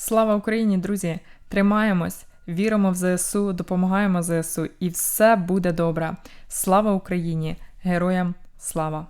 Слава Україні, друзі! Тримаємось, віримо в ЗСУ, допомагаємо ЗСУ, і все буде добре. Слава Україні! Героям слава!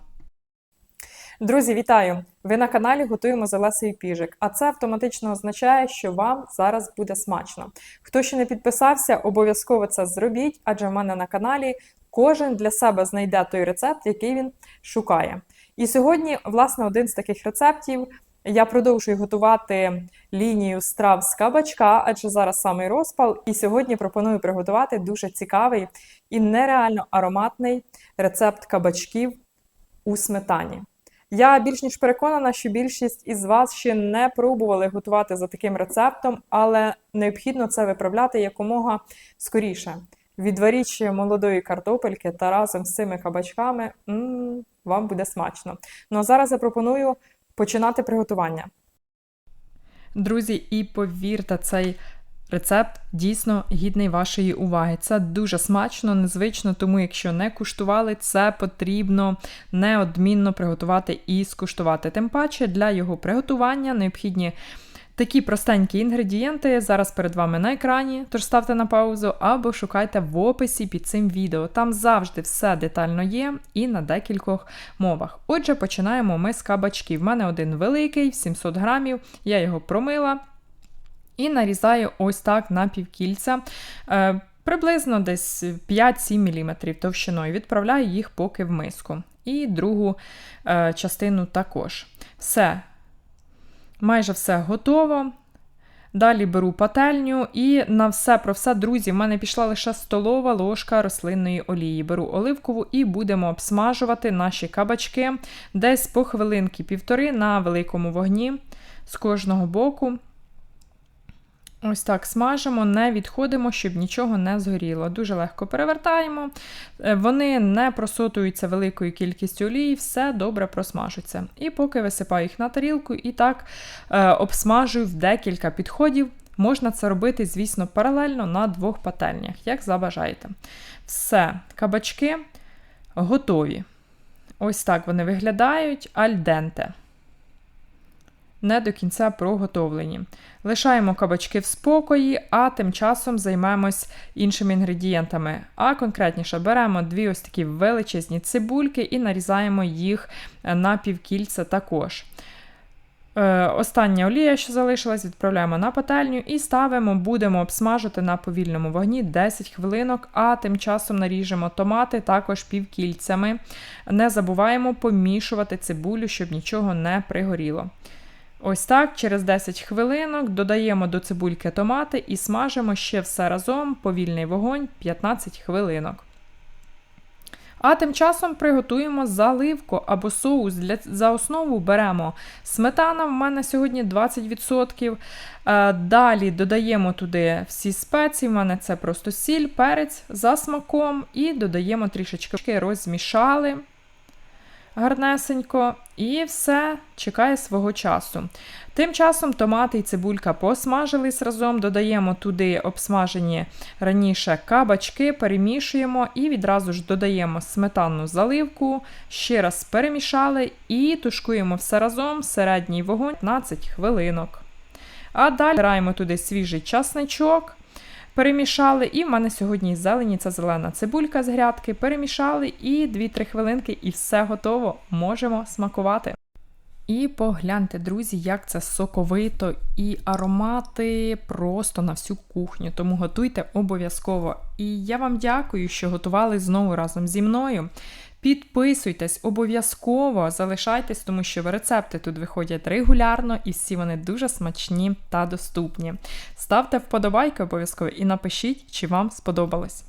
Друзі, вітаю! Ви на каналі готуємо з Олесею Піжик, а це автоматично означає, що вам зараз буде смачно. Хто ще не підписався, обов'язково це зробіть, адже в мене на каналі кожен для себе знайде той рецепт, який він шукає. І сьогодні, власне, один з таких рецептів. Я продовжую готувати лінію страв з кабачка, адже зараз самий розпал. І сьогодні пропоную приготувати дуже цікавий і нереально ароматний рецепт кабачків у сметані. Я більш ніж переконана, що більшість із вас ще не пробували готувати за таким рецептом, але необхідно це виправляти якомога скоріше. Відваріть ще молодої картопельки та разом з цими кабачками м-м, вам буде смачно. Ну а зараз я пропоную починати приготування. Друзі, і повірте, цей рецепт дійсно гідний вашої уваги. Це дуже смачно, незвично, тому якщо не куштували, це потрібно неодмінно приготувати і скуштувати. Тим паче для його приготування необхідні. Такі простенькі інгредієнти зараз перед вами на екрані, тож ставте на паузу або шукайте в описі під цим відео. Там завжди все детально є і на декількох мовах. Отже, починаємо ми з кабачків. У мене один великий, 700 грамів, я його промила і нарізаю ось так на півкільця. Е, Приблизно десь 5-7 мм товщиною. Відправляю їх поки в миску. І другу е, частину також. Все, майже все готово. Далі беру пательню і на все про все, друзі, в мене пішла лише столова ложка рослинної олії. Беру оливкову і будемо обсмажувати наші кабачки десь по хвилинки півтори на великому вогні з кожного боку. Ось так смажимо, не відходимо, щоб нічого не згоріло. Дуже легко перевертаємо. Е, вони не просотуються великою кількістю олії, все добре просмажуться. І поки висипаю їх на тарілку і так е, обсмажую в декілька підходів. Можна це робити, звісно, паралельно на двох пательнях, як забажаєте. Все, кабачки готові. Ось так вони виглядають альденте не до кінця проготовлені. Лишаємо кабачки в спокої, а тим часом займемось іншими інгредієнтами. А конкретніше беремо дві ось такі величезні цибульки і нарізаємо їх на півкільця також. Е, остання олія, що залишилась, відправляємо на пательню і ставимо, будемо обсмажити на повільному вогні 10 хвилинок, а тим часом наріжемо томати також півкільцями. Не забуваємо помішувати цибулю, щоб нічого не пригоріло. Ось так, через 10 хвилинок додаємо до цибульки томати і смажимо ще все разом повільний вогонь 15 хвилинок. А тим часом приготуємо заливку або соус. Для, За основу беремо сметана, в мене сьогодні 20%. Е, далі додаємо туди всі спеції, в мене це просто сіль, перець за смаком, і додаємо трішечки розмішали гарнесенько, і все чекає свого часу. Тим часом томати і цибулька посмажились разом, додаємо туди обсмажені раніше кабачки, перемішуємо і відразу ж додаємо сметанну заливку, ще раз перемішали і тушкуємо все разом середній вогонь 15 хвилинок. А далі збираємо туди свіжий часничок перемішали. І в мене сьогодні зелені це зелена цибулька з грядки. Перемішали і 2-3 хвилинки, і все готово. Можемо смакувати. І погляньте, друзі, як це соковито і аромати просто на всю кухню. Тому готуйте обов'язково. І я вам дякую, що готували знову разом зі мною. Підписуйтесь обов'язково, залишайтесь, тому що рецепти тут виходять регулярно і всі вони дуже смачні та доступні. Ставте вподобайки обов'язково і напишіть, чи вам сподобалось.